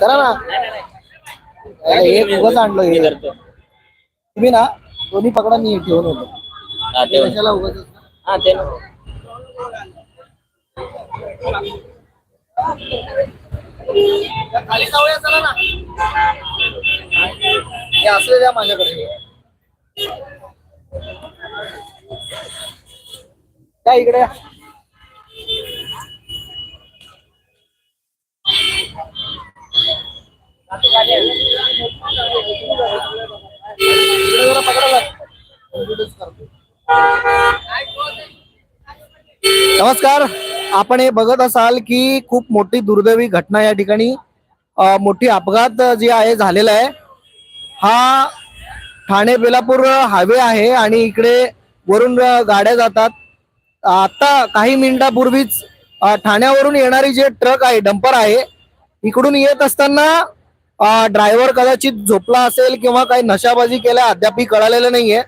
करा ना. हे उगाच आणलं हे. तुम्ही ना दोन्ही पकडा मी ठेवून होतो कशाला उगाच? खाली जाऊया चला ना. हे असले द्या माझ्याकडे. काय इकडे जरा नमस्कार. आपण हे बघत असाल की खूप मोठी दुर्दैवी घटना या ठिकाणी मोठी अपघात जी आहे झालेला आहे. हा ठाणे बेलापूर हायवे आहे आणि इकडे वरून गाड्या जातात. आता काही मिनिटापूर्वीच ठाण्यावरून येणारी जे ट्रक आहे डंपर आहे इकडून येत असताना ड्रायव्हर कदाचित झोपला असेल किंवा काही नशाबाजी केल्या अद्यापही कळालेलं नाहीये.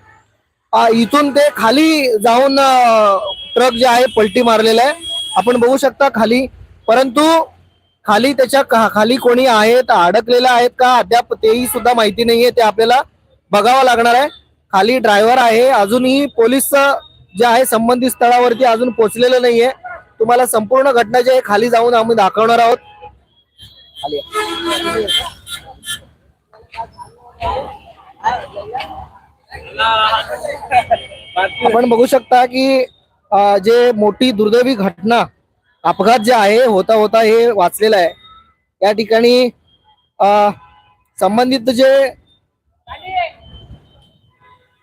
इथून ते खाली जाऊन ट्रक जे आहे पलटी मारलेला आहे. आपण बघू शकता खाली परंतु खाली त्याच्याखाली कोणी आहेत अडकलेले आहेत का? अद्याप तेही सुद्धा माहिती नाहीये. ते आपल्याला बघावं लागणार आहे. खाली ड्रायव्हर आहे. अजूनही पोलीस जे आहे संबंधित स्थळावरती अजून पोहोचलेलं नाहीये. तुम्हाला संपूर्ण घटना जे आहे खाली जाऊन आम्ही दाखवणार आहोत. आपण बघू शकता की जे मोठी दुर्दैवी घटना अपघात जे आहे होता होता हे वाचलेलं आहे. या ठिकाणी संबंधित जे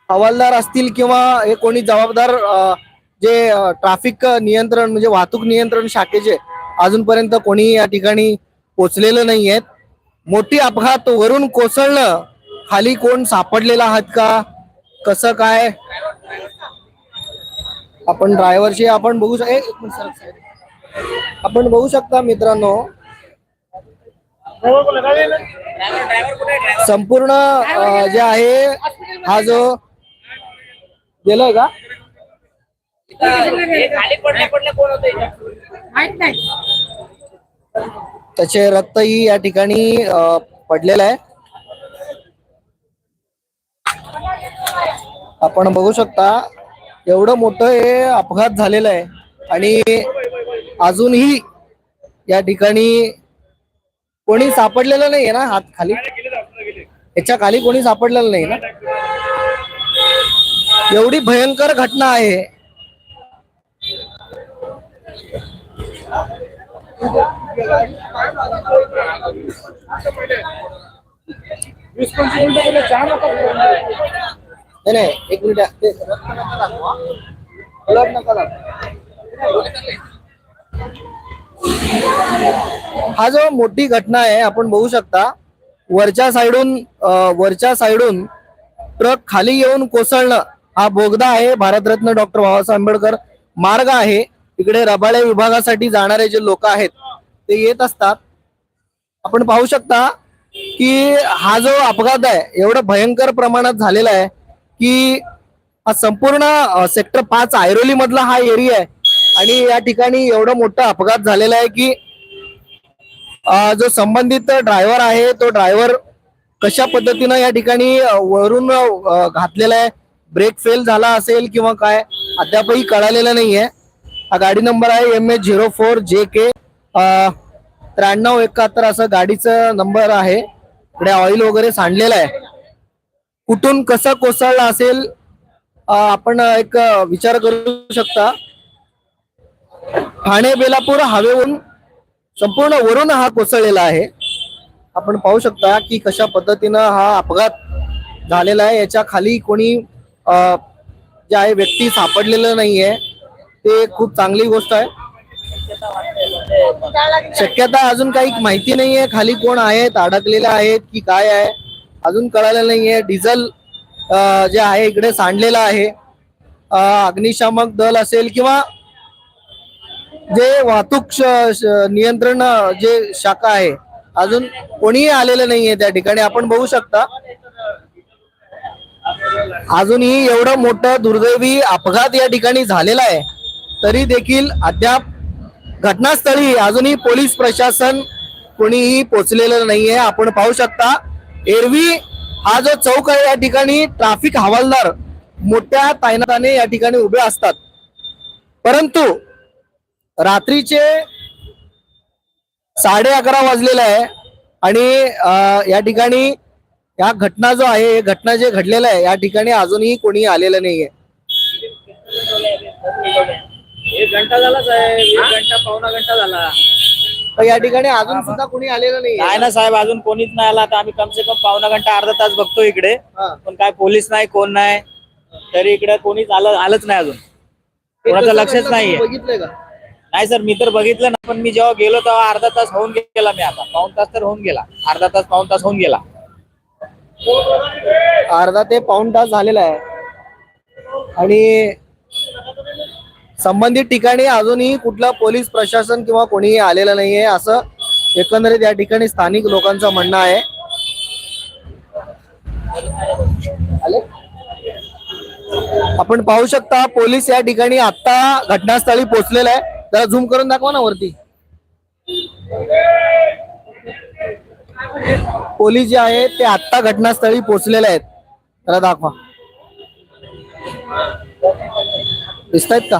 हवालदार असतील किंवा हे कोणी जबाबदार जे ट्रॅफिक नियंत्रण म्हणजे वाहतूक नियंत्रण शाखेचे अजूनपर्यंत कोणी या ठिकाणी पोचलेलं नाही आहेत मोठी अपघात वरून कोसळणं खाली कोण सापडलेला आहात का? कसं काय? आपण ड्रायव्हरशी आपण बघू शक- एक मिनिट सर, सर. आपण बघू शकता मित्रांनो संपूर्ण जे आहे हा जो गेलाय का? त्याचे रक्तही या ठिकाणी पडलेलं आहे. आपण बघू शकता एवढं मोठं हे अपघात झालेलं आहे. आणि अजूनही या ठिकाणी कोणी सापडलेलं नाहीये ना हात खाली? याच्या खाली कोणी सापडलेलं नाही ना? एवढी भयंकर घटना आहे. नाही नाही एक मिनिट. ते कलर नका हा जो मोठी घटना आहे आपण बघू शकता. वरच्या साईडून वरच्या साईडून ट्रक खाली येऊन कोसळणं हा बोगदा आहे. भारतरत्न डॉक्टर बाबासाहेब आंबेडकर मार्ग आहे. इकडे रबाळे विभागासाठी जाणारे जे लोक आहेत ते येत असतात. आपण पाहू शकता की हा जो अपघात आहे एवढं भयंकर प्रमाणात झालेला आहे. की हा संपूर्ण सेक्टर पाच ऐरोली मधला हा एरिया आहे. आणि या ठिकाणी एवढं मोठं अपघात झालेला आहे की जो संबंधित ड्रायव्हर आहे तो ड्रायव्हर कशा पद्धतीनं या ठिकाणी वरून घातलेला आहे? ब्रेक फेल झाला असेल किंवा काय? अद्यापही कळालेलं नाहीये. हा गाडी नंबर आहे एम एच झिरो फोर जे के त्र्याण्णव एकाहत्तर असं गाडीचं नंबर आहे. इकडे ऑइल वगैरे सांडलेलं आहे. कुठून कसा कोसळला असेल आपण एक विचार करू शकता. ठाणे बेलापूर हवेहून संपूर्ण वरून हा कोसळलेला आहे. आपण पाहू शकता की कशा पद्धतीनं हा अपघात झालेला आहे. याच्या खाली कोणी जे आहे व्यक्ती सापडलेलं नाहीये. ते खूप चांगली गोष्ट आहे. शक्यता अजून काही माहिती नाहीये. खाली कोण आहेत अडकलेले आहेत की काय आहे? अजून कळायला नाहीये. डिझेल जे आहे इकडे सांडलेलं आहे. अग्निशामक दल असेल किंवा जे वाहतूक नियंत्रण जे शाखा आहे अजून कोणीही आलेलं नाहीये त्या ठिकाणी. आपण बघू शकता. अजूनही एवढं मोठं दुर्दैवी अपघात या ठिकाणी झालेला आहे. तरी देखील अद्याप घटनास्थळी अजूनही पोलीस प्रशासन कोणीही पोचलेलं नाहीये. आपण पाहू शकता एरवी हा जो चौक आहे या ठिकाणी ट्रॅफिक हवालदार मोठ्या तैनाताने या ठिकाणी उभे असतात. परंतु रात्रीचे साडे अकरा वाजलेले आहे आणि या ठिकाणी या घटना जो आहे हे घटना जे घडलेलं आहे या ठिकाणी अजूनही कोणी आलेलं नाहीये. एक घंटा झालाच आहे एक घंटा पावणा घंटा झाला. तर या ठिकाणी अजून सुद्धा कोणी आलेलं काय नाही ना साहेब अजून कोणीच नाही आला. आता आम्ही कम से कम पावणा घंटा अर्धा तास बघतो इकडे. पण काय पोलीस नाही कोण नाही तरी इकडे कोणीच आलं आलंच नाही अजून. कोणाचं लक्षच नाहीये. बघितलंय का? नाही सर मी तर बघितलं ना पण मी जेव्हा गेलो तेव्हा अर्धा तास होऊन गेला मी आता. पाऊन तास तर होऊन गेला. अर्धा तास पाऊन तास होऊन गेला. अर्धा ते पाऊण तास झालेला आहे. आणि संबंधित ठिकाणी अजूनही कुठलं पोलीस प्रशासन किंवा कोणीही आलेलं नाहीये असं एकंदरीत या ठिकाणी स्थानिक लोकांचं म्हणणं आहे. आपण पाहू शकता पोलीस या ठिकाणी आता घटनास्थळी पोहोचलेला आहे. जरा झूम करून दाखवा ना वरती. पोलीस जे आहेत ते आत्ता घटनास्थळी पोहोचलेले आहेत. जरा दाखवा. दिसत आहेत का?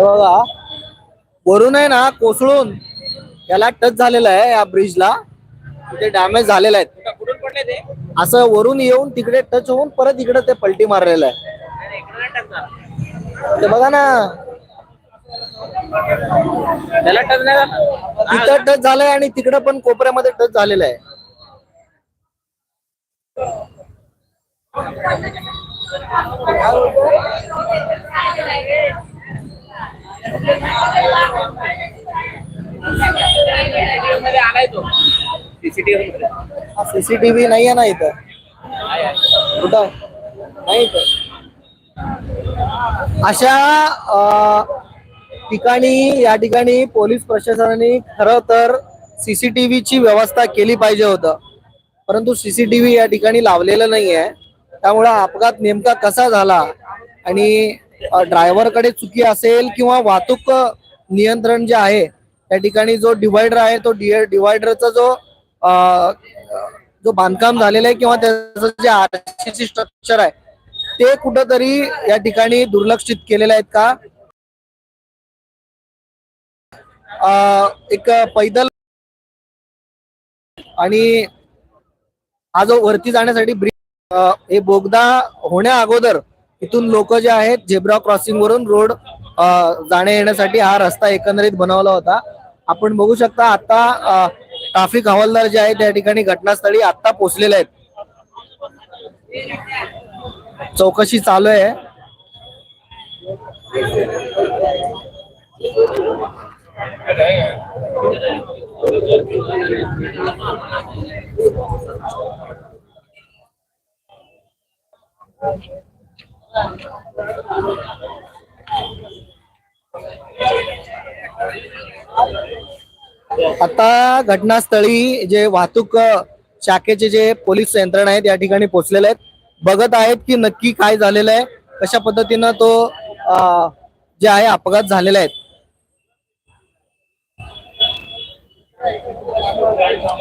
बघा वरून आहे ना कोसळून याला टच झालेलं आहे या ब्रिजला ते डॅमेज झालेलं आहे. कुठून पडले ते? असं वरून येऊन तिकडे टच होऊन परत इकडे ते पलटी मारलेलं आहे. ते बघा ना. त्याला टच नाही झाला? तिथं टच झालंय आणि तिकडे पण कोपऱ्यामध्ये टच झालेलं आहे. सीसीटीव्ही नाही आहे ना इथं? कुठं? नाही इथं. अशा ठिकाणी या ठिकाणी पोलीस प्रशासनाने खरं तर सीसीटीव्हीची व्यवस्था केली पाहिजे होतं. परंतु सीसीटीव्ही या ठिकाणी लावलेलं नाही आहे त्यामुळं अपघात नेमका कसा झाला आणि ड्रायव्हरकडे चुकी असेल किंवा वाहतूक नियंत्रण जे आहे त्या ठिकाणी जो डिव्हायडर आहे तो डिव्हायडरचा जो जो बांधकाम झालेलं आहे किंवा त्याचं जे आरसीसी स्ट्रक्चर आहे ते कुठंतरी या ठिकाणी दुर्लक्षित केलेले आहेत का? एक पैदल आणि हा जो वरती जाण्यासाठी ब्रिज हे बोगदा होण्या अगोदर इथून लोक जे आहेत झेब्रा क्रॉसिंग वरून रोड जाण्या येण्यासाठी हा रस्ता एकंदरीत बनवला होता. आपण बघू शकता आता ट्रॅफिक हवालदार जे आहेत त्या ठिकाणी घटनास्थळी आता पोहोचलेले आहेत. चौकशी चालू आहे. आता घटनास्थळी जे वाहतूक शाखेचे जे पोलीस यंत्रणा आहेत या ठिकाणी पोहोचलेले आहेत. बघत आहेत की नक्की काय झालेलं आहे. कशा पद्धतीनं तो जे आहे अपघात झालेला आहे.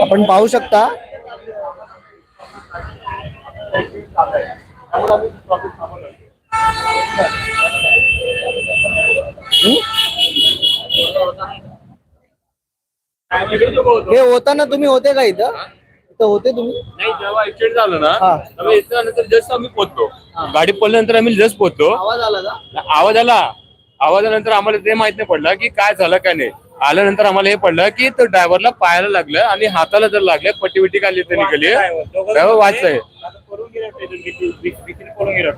आपण पाहू शकता. हे होताना तुम्ही होते का इथं? इथं होते तुम्ही? नाही जेव्हा ऍक्सिडेंट झालं ना हा. तेव्हा इथं नंतर जस्ट आम्ही पोहोचतो गाडी पडल्यानंतर आम्ही जस्ट पोहोचतो आवाज आला का? आवाज आला. आवाजानंतर आम्हाला ते माहीत नाही पडलं की काय झालं काय नाही. आल्यानंतर आम्हाला हे पडलं की तो ड्रायव्हरला पायाला लागलं आणि हाताला जर लागले पट्टी बिट्टी काय लिहिते निघाली ड्रायव्हर वाचलंय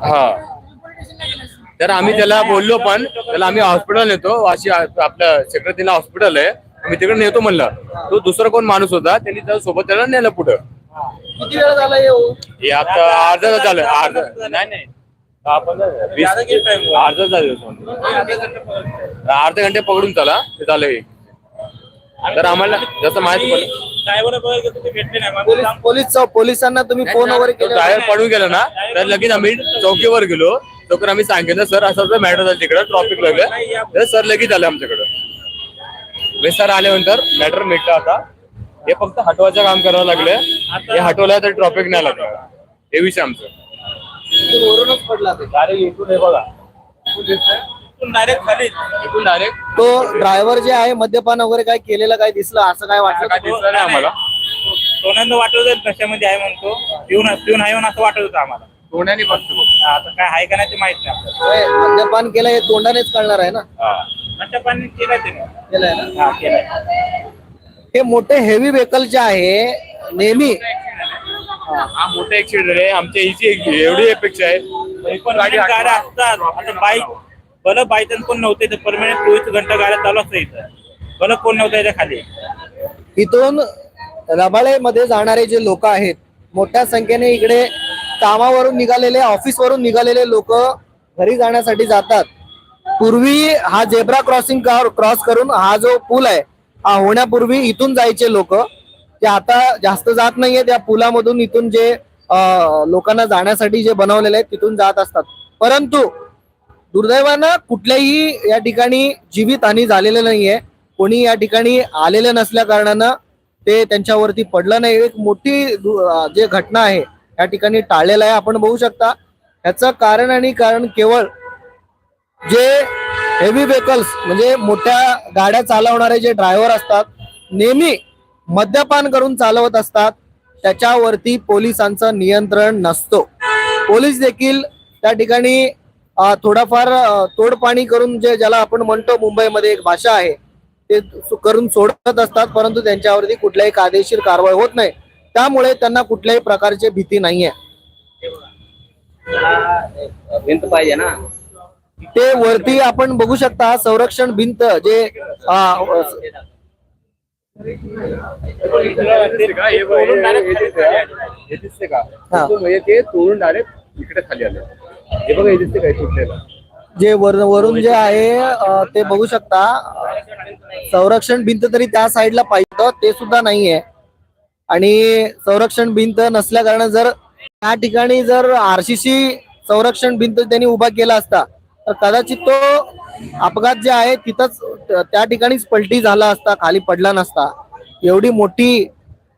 हा. तर आम्ही त्याला बोललो पण त्याला आम्ही हॉस्पिटल नेतो. अशी आपलं सेक्रेटरीला हॉस्पिटल आहे. आम्ही तिकडे नेतो म्हणलं. तो दुसरा कोण माणूस होता त्यांनी त्या सोबत त्याला नेलं पुढं. किती वेळ झाला येऊ हे? आता अर्धा तास झालं अर्धा नाही नाही. आपण वीस अर्धा झालं अर्धा घंटे पकडून चला ते झालं हे. तर आम्हाला जसं माहिती पडलं पोलीस पोलीस पोलिसांना तुम्ही फोन वगैरे केले. टायर पडून गेलं ना तर लगेच आम्ही चौकीवर गेलो. चौकीवर आम्ही सांगितलं सर असं असं मॅटर झालं तिकडं ट्रॉफिक लागलं. तर सर लगेच आले आमच्याकडं. सर आल्यानंतर मॅटर मिटलं आता. हे फक्त हटवायचं काम करावं लागलं हे हटवलं तर ट्रॉफिक नाही लागलं हे विषय आमचं. वरूनच पडला ते. डायरेक्ट इथून हे बघा. डायरेक्ट खाली इथून डायरेक्ट तो ड्रायव्हर जे आहे मद्यपान वगैरे काय केलेलं काय दिसलं असं काय वाटलं काय दिसलं नाही आम्हाला. सोन्यांदा वाटत होतं नशेमध्ये आहे म्हणतो. पिऊन पिऊन आहे म्हणून असं वाटत होतं आम्हाला. तोंडाने फक्त बघ. आता काय आहे का नाही ते माहीत नाही मद्यपान केलं हे तोंडानेच कळणार आहे ना? हा. पाणी केलंय त्याने. केलंय ना? हा केलंय. हे मोठे हेवी व्हेकल जे आहे नेहमी हा मोठा ऍक्सिडेंट आहे. आमच्या हिची एवढी अपेक्षा आहे. तरी पण गाडी गाड्या. असतात. आता बाईक भलं बायचान्स कोण नव्हते. तर परमनंट चोवीस घंटा गाड्या चालू असतं इथं. भलं कोण नव्हतं याच्या खाली. इथून रबाळेमध्ये जाणारे जे लोक आहेत मोठ्या संख्येने इकडे कामावरून निघालेले ऑफिसवरून निघालेले लोक घरी जाण्यासाठी जातात. पूर्वी हा झेब्रा क्रॉसिंग क्रॉस करून हा जो पूल आहे हा होण्यापूर्वी इथून जायचे लोक. ते आता जास्त जात नाहीये त्या पुलामधून इथून जे लोकांना जाण्यासाठी जे बनवलेले आहेत तिथून जात असतात. परंतु दुर्दैवानं कुठल्याही या ठिकाणी जीवितहानी झालेलं नाहीये. कोणी या ठिकाणी आलेलं नसल्या कारणानं ते त्यांच्यावरती पडलं नाही. एक मोठी दु- जे घटना आहे या ठिकाणी टाळलेलं आहे आपण बघू शकता. याचं कारण आणि कारण केवळ जे हेवी व्हेकल्स म्हणजे मोठ्या गाड्या चालवणारे जे ड्रायव्हर असतात नेहमी मद्यपान करून चालवत असतात त्याच्यावरती पोलिसांचं नियंत्रण नसतो. पोलीस देखील त्या ठिकाणी थोडाफार तोडपाणी करून जे ज्याला आपण म्हणतो मुंबईमध्ये एक भाषा आहे ते करून सोडत असतात परंतु त्यांच्यावरती कुठल्याही कायदेशीर कारवाई होत नाही. त्यामुळे त्यांना कुठल्याही प्रकारची भीती नाहीये. भिंत पाहिजे ना? ते वरती आपण बघू शकता संरक्षण भिंत जे जे वरून जे आहे ते बघू शकता. संरक्षण भिंत तरी त्या साईडला पाहिजे ते सुद्धा नाहीये. आणि संरक्षण भिंत नसल्या कारण जर त्या ठिकाणी जर आरसीसी संरक्षण भिंत त्यांनी उभा केला असता तर कदाचित तो अपघात जे आहे तिथंच त्या ठिकाणीच पलटी झाला असता खाली पडला नसता. एवढी मोठी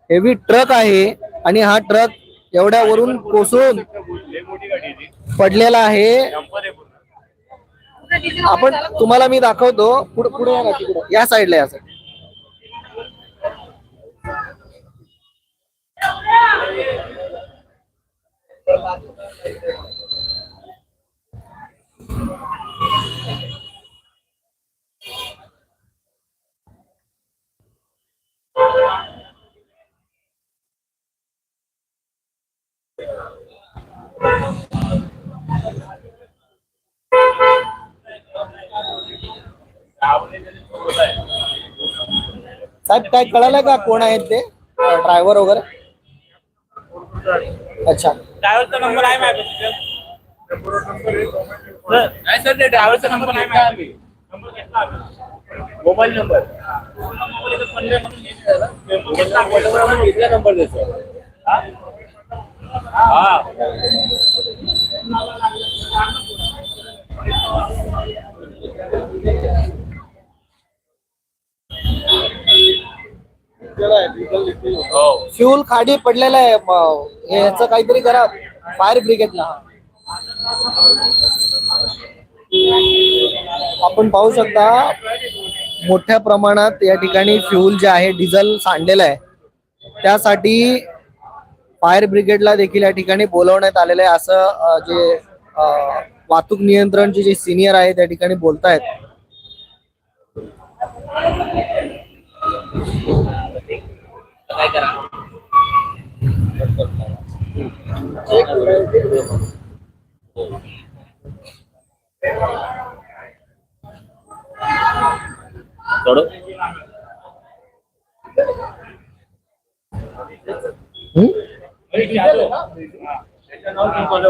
हेवी ट्रक आहे आणि हा ट्रक एवढ्यावरून कोसळून पडलेला आहे. आपण तुम्हाला मी दाखवतो. पुढे पुढे या ना तिकडे. या साईडला या साईड साहेब काय कळालं का कोण आहेत ते? ड्रायव्हर वगैरे? अच्छा. ड्रायव्हरचा नंबर आहे माझ्या नाही सर ते ड्रायव्हरचा नंबर घेतला आम्ही. Mobile number. हे नंबर आपण घेतला नंबर देतो फ्यूल खाडी पडलेला आहे म- याचं काहीतरी करा फायर ब्रिगेडला. आपण पाहू शकता मोठ्या प्रमाणात या ठिकाणी फ्यूल जे आहे डिझेल सांडलेलं आहे. त्यासाठी फायर ब्रिगेडला देखील या ठिकाणी बोलवण्यात आलेलं आहे. असं जे वाहतूक नियंत्रणचे जे सिनियर आहे त्या ठिकाणी बोलतायत. काय करा थोडं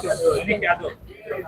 हम्म?